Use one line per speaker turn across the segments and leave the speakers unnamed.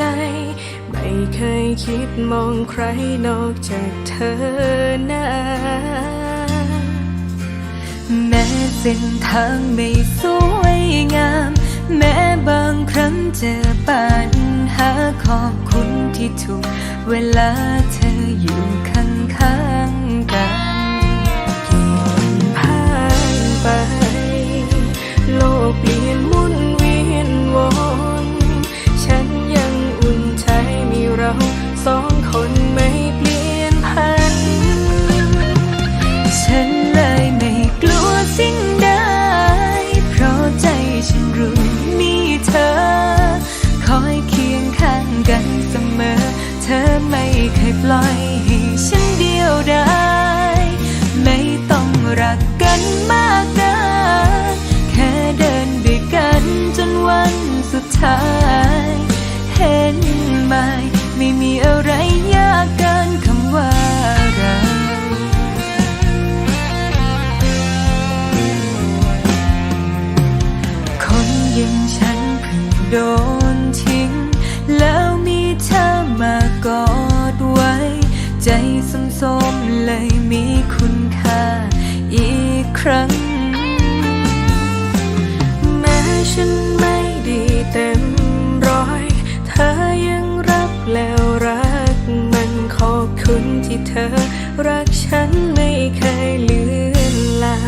ไม่เคยคิดมองใครนอกจากเธอนะ
แม้เส้นทางไม่สวยงาม แม้บางครั้งเจอปัญหาขอบคุณที่ถูก เวลาเธออยู่ข้างๆ
เคย
ปล่อยให้ฉันเดียวดายไม่ต้องรักกันมากนะแค่เดินด้วยกันจนวันสุดท้าย เห็นไหมไม่มีอะไรยากเกินคำว่าเราคนย่งฉันเพิ่งโดน ครั้ง
แม้ฉันไม่ดีเต็มร้อย เธอยังรักแล้วรักมันขอบคุณที่เธอ รักฉันไม่เคยเลือนลา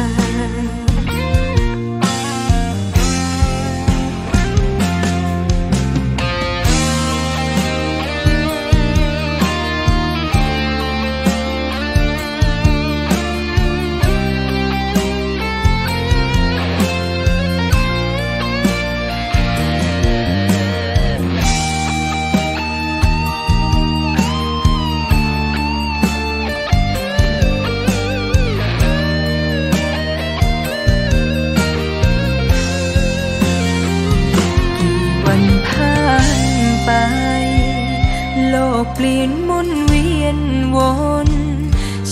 เปลี่ยนมุนเวียนวน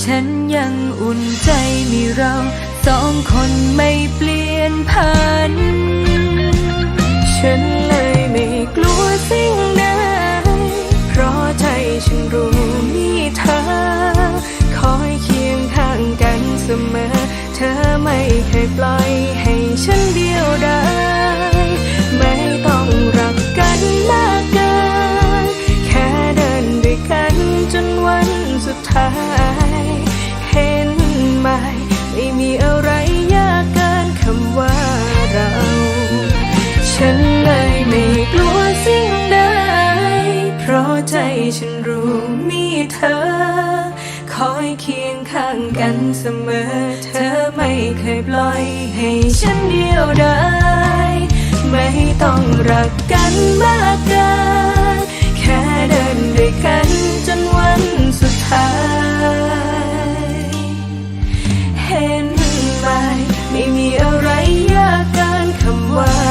ฉันยังอุ่นใจมีเราสองคนไม่เปลี่ยนพัน
ฉันเลยไม่กลัวสิ่งใดเพราะใจฉันรู้มีเธอ คอยเคียงข้างกันเสมอ เธอไม่เคยปล่อยให้ฉันเดียวดาย ไหมไม่มีอะไรยากเกินคำว่าเรา ฉันเลยไม่กลัวสิ่งใด เพราะใจฉันรู้มีเธอ คอยเคียงข้างกันเสมอ เธอไม่เคยปล่อยให้ฉันเดียวดายไม่ต้องรักกันมากเกิน What.